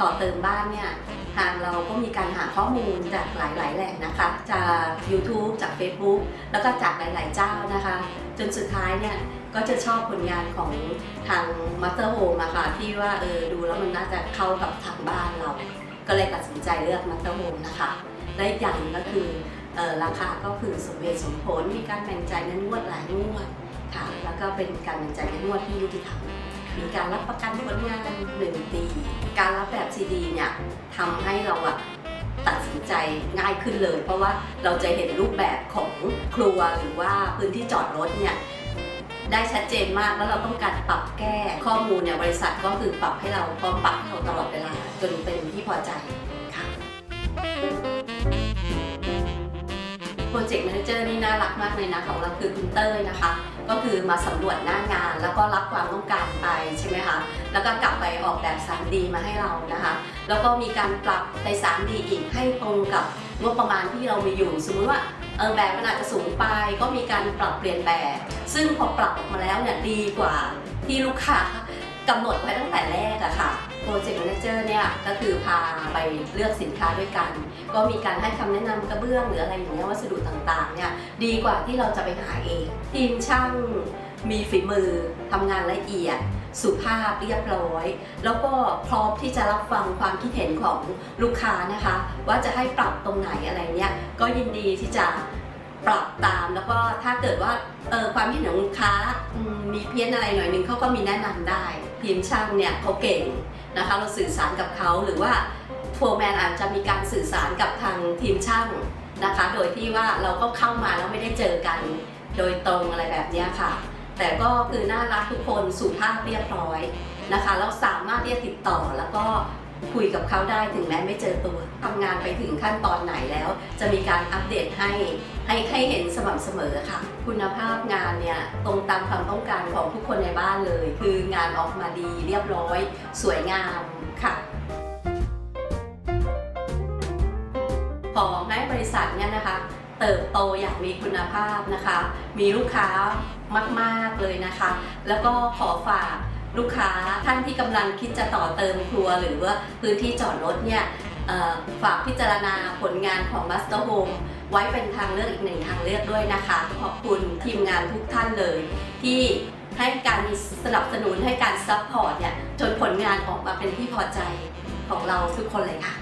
ต่อเติมบ้านเนี่ยทางเราก็มีการหาข้อมูลจากหลาย ๆ แหล่งนะคะ จาก YouTube จาก Facebook แล้วก็จากหลาย ๆ เจ้านะคะ จนสุดท้ายเนี่ยก็จะชอบผลงานของทาง Master Home อะค่ะที่ว่าเออดูแล้วมันน่าจะเข้ากับทางบ้านเรา ก็เลยตัดสินใจเลือก Master Home นะคะและอีกอย่างก็คือออราคาก็คือสมเหตุสมผลมีการแบ่งจ่ายเงินงวดหลายงวด ค่ะ แล้วก็เป็นการแบ่งจ่ายเงินงวดที่ยุติธรรมมีการรับประกันผลงานหนึ่งปี การรับแบบซีดีเนี่ยทำให้เราอะตัดสินใจง่ายขึ้นเลย เพราะว่าเราจะเห็นรูปแบบของครัวหรือว่าพื้นที่จอดรถเนี่ยได้ชัดเจนมากแล้วเราต้องการปรับแก้ข้อมูลเนี่ยบริษัทก็คือปรับให้เราพร้อมปรับให้เราตลอดเวลาจนเป็นที่พอใจ เจกต์แมเนเจอร์นี่น่ารักมากเลยนะของเราคือคุณเต้ยนะคะ ก็คือมาสำรวจหน้างาน แล้วก็รับความต้องการไปใช่ไหมคะ แล้วก็กลับไปออกแบบ 3D มาให้เรานะคะ แล้วก็มีการปรับใน 3D อีกให้ตรงกับงบประมาณที่เรามีอยู่ สมมติว่าเออแบบมันอาจจะสูงไปก็มีการปรับเปลี่ยนแบบ ซึ่งพอปรับออกมาแล้วเนี่ยดีกว่าที่ลูกค้า กำหนดไว้ตั้งแต่แรกอะค่ะโปรเจกต์แมเนเจอร์เนี่ยก็คือพาไปเลือกสินค้าด้วยกัน ก็มีการให้คำแนะนำกระเบื้องหรืออะไรอย่างเงี้ยวัสดุต่างๆเนี่ยดีกว่าที่เราจะไปหาเอง ทีมช่างมีฝีมือทำงานละเอียดสุภาพเรียบร้อย แล้วก็พร้อมที่จะรับฟังความคิดเห็นของลูกค้านะคะ ว่าจะให้ปรับตรงไหนอะไรเนี่ยก็ยินดีที่จะปรับตามแล้วก็ถ้าเกิดว่าเออความคิดเห็นของลูกค้ามมีเพี้ยนอะไรหน่อยนึงเขาก็มีแนะนำได้ ทีมช่างเนี่ยเขาเก่งนะคะเราสื่อสารกับเขาหรือว่าโฟร์แมนอาจจะมีการสื่อสารกับทางทีมช่างนะคะ โดยที่ว่าเราก็เข้ามาแล้วไม่ได้เจอกันโดยตรงอะไรแบบนี้ค่ะ แต่ก็คือน่ารักทุกคนสุภาพเรียบร้อยนะคะแล้วสามารถที่จะติดต่อแล้วก็ คุยกับเขาได้ถึงแม้ไม่เจอตัวทำงานไปถึงขั้นตอนไหนแล้ว จะมีการอัปเดตให้ให้ให้เห็นสม่ำเสมอค่ะ คุณภาพงานเนี่ยตรงตามความต้องการของทุกคนในบ้านเลย คืองานออกมาดีเรียบร้อย สวยงามค่ะขอให้บริษัทเนี่ยนะคะ เติบโตอย่างมีคุณภาพนะคะ มีลูกค้ามาก ๆ เลยนะคะ แล้วก็ขอฝาก ลูกค้าท่านที่กำลังคิดจะต่อเติมครัว หรือว่าพื้นที่จอดรถเนี่ยฝากพิจารณาผลงานของ Master Home ไว้เป็นทางเลือกอีกหนึ่งทางเลือกด้วยนะคะ ขอบคุณทีมงานทุกท่านเลย ที่ให้การสนับสนุนให้การซัพพอร์ตเนี่ยจนผลงานออกมาเป็นที่พอใจของเราทุกคนเลยค่ะ